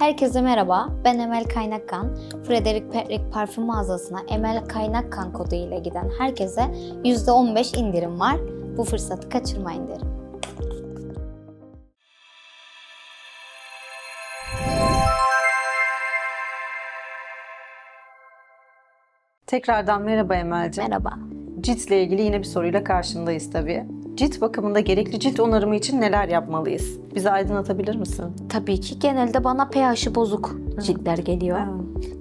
Herkese merhaba, ben Emel Kaynakkan. Frederick Patrick parfüm mağazasına Emel Kaynakkan kodu ile giden herkese %15 indirim var. Bu fırsatı kaçırmayın derim. Tekrardan merhaba Emel'ciğim. Merhaba. Ciltle ilgili yine bir soruyla karşındayız tabii. Cilt bakımında gerekli cilt onarımı için neler yapmalıyız? Bizi aydınlatabilir misin? Tabii ki genelde bana pH'i bozuk ciltler geliyor.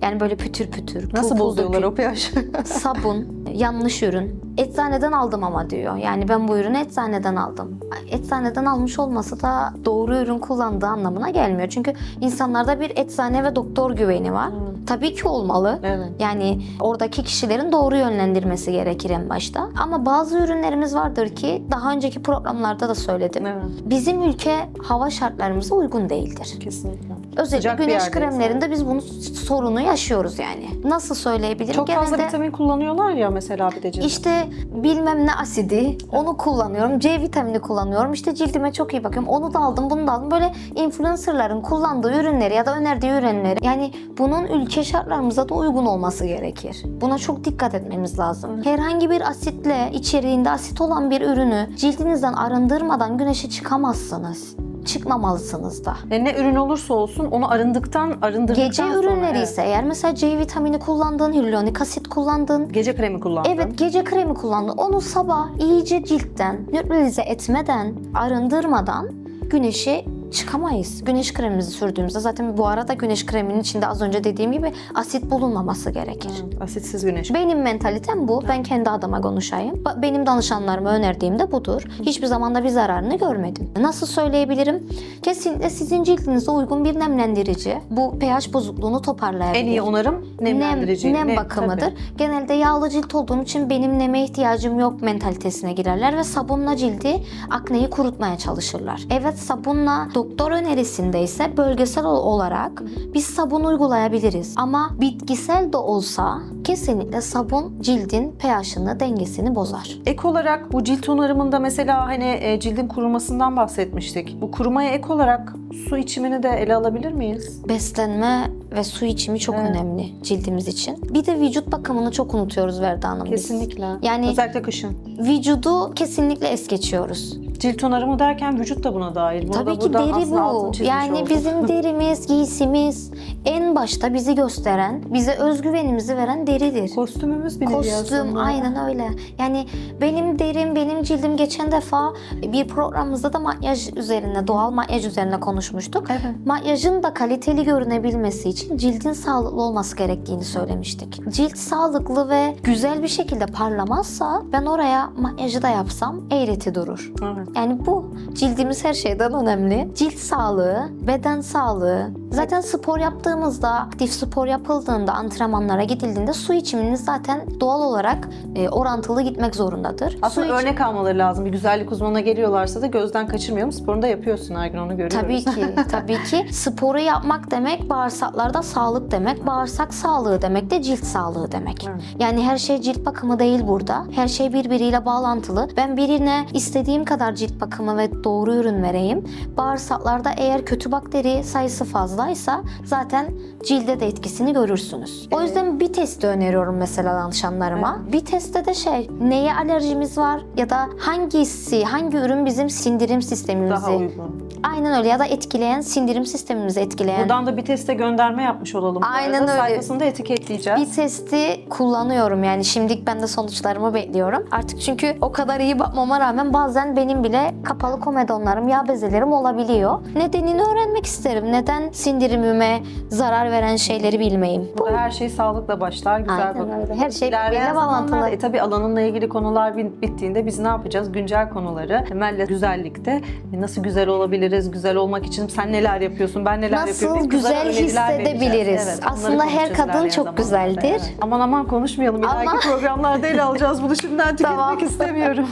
Yani böyle pütür pütür. Nasıl pul bozuyorlar o pH? Sabun, yanlış ürün. Eczaneden aldım ama diyor. Yani ben bu ürünü eczaneden aldım. Eczaneden almış olması da doğru ürün kullandığı anlamına gelmiyor. Çünkü insanlarda bir eczane ve doktor güveni var. Tabii ki olmalı. evet. Yani oradaki kişilerin doğru yönlendirmesi gerekir en başta. Ama bazı ürünlerimiz vardır ki daha önceki programlarda da söyledim. Evet. Bizim ülke hava şartlarımıza uygun değildir. Kesinlikle. Özellikle Sıcak güneş kremlerinde biz bunu sorunu yaşıyoruz yani. Nasıl söyleyebilirim? Çok fazla Genelde- vitamin kullanıyorlar ya mesela bir de cilde. İşte bilmem ne asidi, onu kullanıyorum. C vitamini kullanıyorum. İşte cildime çok iyi bakıyorum. Onu da aldım, bunu da aldım. Böyle influencerların kullandığı ürünleri ya da önerdiği ürünleri. Yani bunun ülke şartlarımıza da uygun olması gerekir. Buna çok dikkat etmemiz lazım. Herhangi bir asitle, içeriğinde asit olan bir ürünü cildinizden arındırmadan güneşe çıkamazsınız. Çıkmamalısınız da. E, ne ürün olursa olsun onu arındıktan, arındırdıktan Gece sonra... ürünleri evet. ise eğer mesela C vitamini kullandığın, hyaluronik asit kullandığın, Gece kremi kullandın. Evet gece kremi kullandı. Onu sabah iyice ciltten nötralize etmeden, arındırmadan güneşe çıkamayız. Güneş kremimizi sürdüğümüzde zaten bu arada güneş kreminin içinde az önce dediğim gibi asit bulunmaması gerekir. Evet, Asitsiz güneş. Benim mentalitem bu. Ben kendi adıma konuşayım. Benim danışanlarıma önerdiğim de budur. Hiçbir zaman da bir zararını görmedim. Nasıl söyleyebilirim? Kesinlikle sizin cildinize uygun bir nemlendirici. Bu pH bozukluğunu toparlayabilir. En iyi onarım nemlendirici. Nem, nem Ne- bakımıdır. tabii. Genelde yağlı cilt olduğum için benim neme ihtiyacım yok mentalitesine girerler ve sabunla cildi akneyi kurutmaya çalışırlar. Evet sabunla doktor önerisinde ise bölgesel ol- olarak biz sabun uygulayabiliriz. Ama bitkisel de olsa kesinlikle sabun cildin pH'ını dengesini bozar. Ek olarak bu cilt onarımında mesela hani e, cildin kurumasından bahsetmiştik. Bu kurumaya ek olarak su içimini de ele alabilir miyiz? Beslenme ve su içimi çok Evet. önemli cildimiz için. Bir de vücut bakımını çok unutuyoruz Verda Hanım biz. Kesinlikle. Yani Özellikle kışın. vücudu kesinlikle es geçiyoruz. Cilt onarımı derken vücut da buna dahil. Bunu da Tabii ki deri bu. Yani olduk. bizim derimiz, giysimiz en başta bizi gösteren, bize özgüvenimizi veren deridir. Kostümümüz bir Kostüm aynen öyle. Yani benim derim, benim cildim geçen defa bir programımızda da makyaj üzerine, doğal makyaj üzerine konuşmuştuk. Evet. Makyajın da kaliteli görünebilmesi için cildin sağlıklı olması gerektiğini söylemiştik. Cilt sağlıklı ve güzel bir şekilde parlamazsa ben oraya makyajı da yapsam eğreti durur. Evet. Yani bu cildimiz her şeyden önemli. Cilt sağlığı, beden sağlığı. Zaten spor yaptığımızda, aktif spor yapıldığında, antrenmanlara gidildiğinde su içiminiz zaten doğal olarak e, orantılı gitmek zorundadır. Aslında su örnek almaları lazım. Bir güzellik uzmanına geliyorlarsa da gözden kaçırmayalım. Sporunu da yapıyorsun her gün onu görüyoruz. Tabii ki, tabii ki. Sporu yapmak demek bağırsaklarda sağlık demek. Bağırsak sağlığı demek de cilt sağlığı demek. Evet. Yani her şey cilt bakımı değil burada. Her şey birbiriyle bağlantılı. Ben birine istediğim kadar cilt bakımı ve doğru ürün vereyim. Bağırsaklarda eğer kötü bakteri sayısı fazlaysa zaten cilde de etkisini görürsünüz. O yüzden bir testi öneriyorum mesela danışanlarıma. Bir testte de şey, neye alerjimiz var ya da hangisi, hangi ürün bizim sindirim sistemimizi Daha uygun. Aynen öyle ya da etkileyen sindirim sistemimizi etkileyen Buradan da bir teste gönderme yapmış olalım. Aynen öyle. Sayfasında etiketleyeceğiz. bir testi kullanıyorum yani şimdilik ben de sonuçlarımı bekliyorum. Artık çünkü o kadar iyi bakmama rağmen bazen benim bile kapalı komedonlarım, yağ bezelerim olabiliyor. Nedenini öğrenmek isterim. Neden sindirimime zarar veren şeyleri bilmeyeyim. Burada her şey sağlıkla başlar. Güzel Aynen bakın. öyle. Her şey birbiriyle bağlantılı. E tabii alanınla ilgili konular bit- bittiğinde biz ne yapacağız? Güncel konuları, temelle güzellikte e, nasıl güzel olabiliriz? Güzel olmak için sen neler yapıyorsun? Ben neler yapıyorum? Nasıl Biz güzel öneriler hissedebiliriz? vereceğiz. Onları Aslında her konuşacağız kadın ilerleyen çok zamanlarda. güzeldir. Evet. Aman aman konuşmayalım. İleriki Ama- programlarda ele alacağız. Bunu şimdiden tüketmek Tamam. istemiyorum.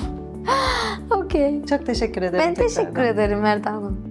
Okey. Çok teşekkür ederim. Ben teşekkür tekrardan. ederim Merdan Hanım.